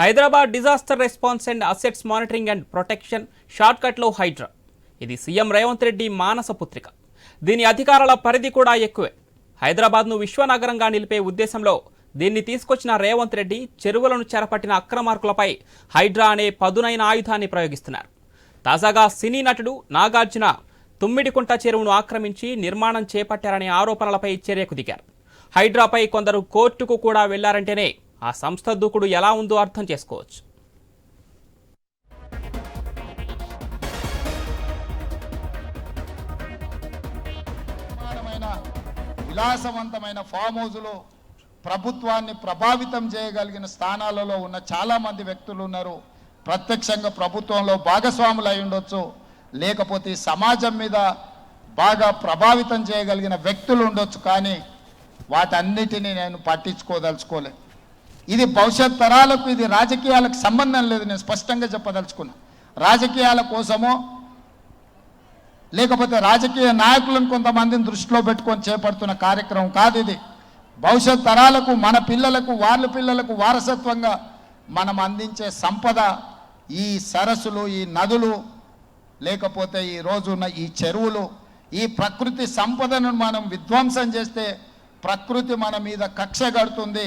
Hyderabad disaster response and assets monitoring and protection షార్ట్కట్లో Hydraa. ఇది CM Revanth Reddy మానస పుత్రిక. దీని అధికారాల పరిధి కూడా ఎక్కువే. హైదరాబాద్ను విశ్వనగరంగా నిలిపే ఉద్దేశంలో దీన్ని తీసుకొచ్చిన రేవంత్ రెడ్డి చెరువులను చెరపట్టిన అక్రమార్కులపై హైడ్రా అనే పదునైన ఆయుధాన్ని ప్రయోగిస్తున్నారు. తాజాగా సినీ నటుడు నాగార్జున తుమ్మిడికుంట చెరువును ఆక్రమించి నిర్మాణం చేపట్టారనే ఆరోపణలపై చర్యకు దిగారు. హైడ్రాపై కొందరు కోర్టుకు కూడా వెళ్ళారంటేనే ఆ సంస్థ దూకుడు ఎలా ఉందో అర్థం చేసుకోవచ్చు. విలాసవంతమైన ఫామ్ హౌజులు ప్రభుత్వాన్ని ప్రభావితం చేయగలిగిన స్థానాలలో ఉన్న చాలామంది వ్యక్తులు ఉన్నారు. ప్రత్యక్షంగా ప్రభుత్వంలో భాగస్వాములు అయి ఉండొచ్చు. లేకపోతే సమాజం మీద బాగా ప్రభావితం చేయగలిగిన వ్యక్తులు ఉండొచ్చు కానీ వాటన్నిటినీ నేను పట్టించుకోదలుచుకోలేదు ఇది భవిష్యత్ తరాలకు ఇది రాజకీయాలకు సంబంధం లేదు. నేను స్పష్టంగా చెప్పదలుచుకున్నా. రాజకీయాల కోసమో లేకపోతే రాజకీయ నాయకులను కొంతమందిని దృష్టిలో పెట్టుకొని చేపడుతున్న కార్యక్రమం కాదు ఇది. భవిష్యత్ తరాలకు మన పిల్లలకు వాళ్ళ పిల్లలకు వారసత్వంగా మనం అందించే సంపద ఈ సరస్సులు ఈ నదులు లేకపోతే ఈ రోజున్న ఈ చెరువులు ఈ ప్రకృతి సంపదను మనం విధ్వంసం చేస్తే ప్రకృతి మన మీద కక్ష కడుతుంది.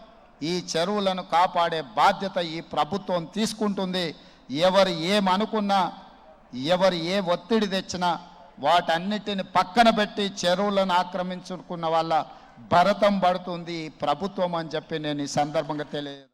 ఈ చెరువులను కాపాడే బాధ్యత ఈ ప్రభుత్వం తీసుకుంటుంది. ఎవరు ఏమనుకున్నా ఎవరు ఏ ఒత్తిడి తెచ్చినా వాటన్నిటిని పక్కన పెట్టి చెరువులను ఆక్రమించుకున్న వాళ్ళ భరతం పడుతుంది ప్రభుత్వం అని చెప్పి నేను ఈ సందర్భంగా తెలియదు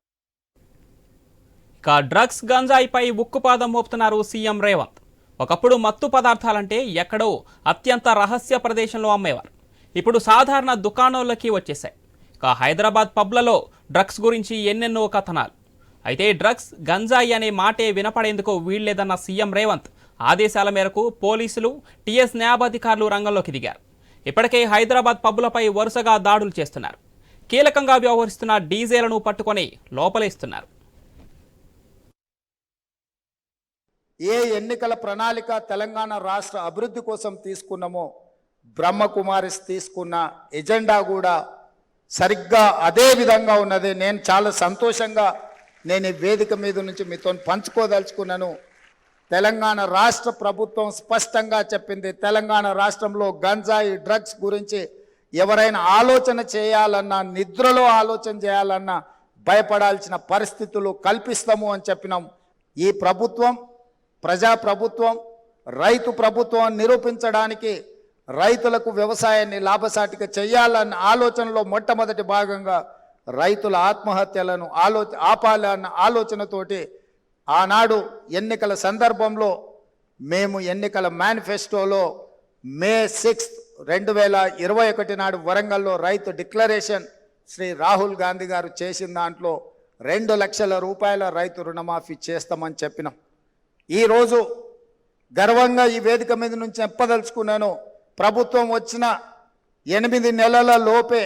ఇక డ్రగ్స్ గంజాయిపై ఉక్కుపాదం మోపుతున్నారు సీఎం రేవంత్. ఒకప్పుడు మత్తు పదార్థాలంటే ఎక్కడో అత్యంత రహస్య ప్రదేశంలో అమ్మేవారు. ఇప్పుడు సాధారణ దుకాణాల్లోకి వచ్చేసాయి ఇక హైదరాబాద్ పబ్లలో డ్రగ్స్ గురించి ఎన్నెన్నో కథనాలు. అయితే డ్రగ్స్ గంజాయి అనే మాటే వినపడేందుకు వీల్లేదన్న సీఎం రేవంత్ ఆదేశాల మేరకు పోలీసులు టీఎస్ న్యాయాధికారులు రంగంలోకి దిగారు. ఇప్పటికే హైదరాబాద్ పబ్బులపై వరుసగా దాడులు చేస్తున్నారు. కీలకంగా వ్యవహరిస్తున్న డీజేలను పట్టుకొని లోపలేస్తున్నారు. ఏ ఎన్నికల ప్రణాళిక తెలంగాణ రాష్ట్ర అభివృద్ధి కోసం తీసుకున్నామో బ్రహ్మకుమారిస్ తీసుకున్న ఎజెండా కూడా సరిగ్గా అదే విధంగా ఉన్నది. నేను చాలా సంతోషంగా నేను ఈ వేదిక మీద నుంచి మీతో పంచుకోదలుచుకున్నాను. తెలంగాణ రాష్ట్ర ప్రభుత్వం స్పష్టంగా చెప్పింది. తెలంగాణ రాష్ట్రంలో గంజాయి డ్రగ్స్ గురించి ఎవరైనా ఆలోచన చేయాలన్నా నిద్రలో ఆలోచన చేయాలన్నా భయపడాల్సిన పరిస్థితులు కల్పిస్తాము అని చెప్పినాం. ఈ ప్రభుత్వం ప్రజా ప్రభుత్వం రైతు ప్రభుత్వం నిరూపించడానికి రైతులకు వ్యవసాయాన్ని లాభసాటిగా చేయాలన్న ఆలోచనలో మొట్టమొదటి భాగంగా రైతుల ఆత్మహత్యలను ఆలో ఆపాలన్న ఆలోచనతోటి ఆనాడు ఎన్నికల సందర్భంలో మేము ఎన్నికల మేనిఫెస్టోలో మే సిక్స్త్ రెండు వేల ఇరవై ఒకటి నాడు వరంగల్లో రైతు డిక్లరేషన్ శ్రీ రాహుల్ గాంధీ గారు చేసిన దాంట్లో రెండు లక్షల రూపాయల రైతు రుణమాఫీ చేస్తామని చెప్పినాం. ఈరోజు గర్వంగా ఈ వేదిక మీద నుంచి చెప్పదలుచుకున్నాను ప్రభుత్వం వచ్చిన ఎనిమిది నెలల లోపే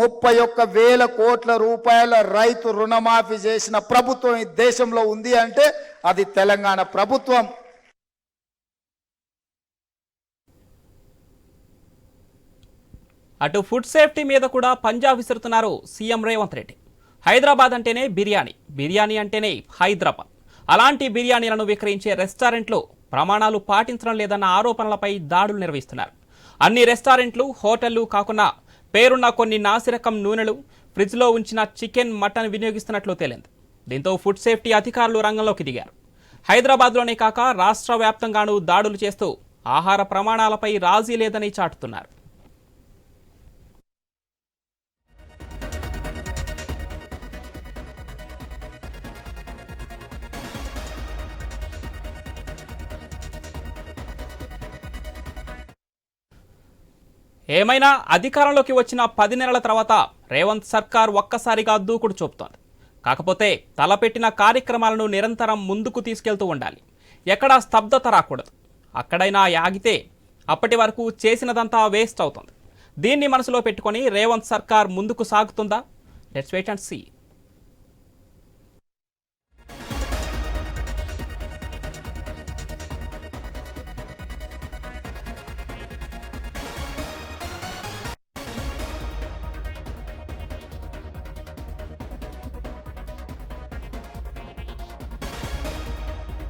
ముప్పై ఒక్క వేల కోట్ల రూపాయల రైతు రుణమాఫీ చేసిన ప్రభుత్వం ఈ దేశంలో ఉంది అంటే అది తెలంగాణ ప్రభుత్వం. అటు ఫుడ్ సేఫ్టీ మీద కూడా పంజా విసురుతున్నారు సీఎం రేవంత్ రెడ్డి. హైదరాబాద్ అంటేనే బిర్యానీ బిర్యానీ అంటేనే హైదరాబాద్. అలాంటి బిర్యానీలను విక్రయించే రెస్టారెంట్లు ప్రమాణాలు పాటించడం లేదన్న ఆరోపణలపై దాడులు నిర్వహిస్తున్నారు. అన్ని రెస్టారెంట్లు హోటళ్ళు కాకుండా పేరున్న కొన్ని నాసిరకం నూనెలు ఫ్రిడ్జ్లో ఉంచిన చికెన్ మటన్ వినియోగిస్తున్నట్లు తేలింది. దీంతో ఫుడ్ సేఫ్టీ అధికారులు రంగంలోకి దిగారు. హైదరాబాద్లోనే కాక రాష్ట్ర వ్యాప్తంగానూ దాడులు చేస్తూ ఆహార ప్రమాణాలపై రాజీ లేదని చాటుతున్నారు. ఏమైనా అధికారంలోకి వచ్చిన పది నెలల తర్వాత రేవంత్ సర్కార్ ఒక్కసారిగా దూకుడు చూపుతోంది. కాకపోతే తలపెట్టిన కార్యక్రమాలను నిరంతరం ముందుకు తీసుకెళ్తూ ఉండాలి. ఎక్కడా స్తబ్దత రాకూడదు. అక్కడైనా ఆగితే అప్పటి వరకు చేసినదంతా వేస్ట్ అవుతుంది. దీన్ని మనసులో పెట్టుకొని రేవంత్ సర్కార్ ముందుకు సాగుతుందా? Let's wait and see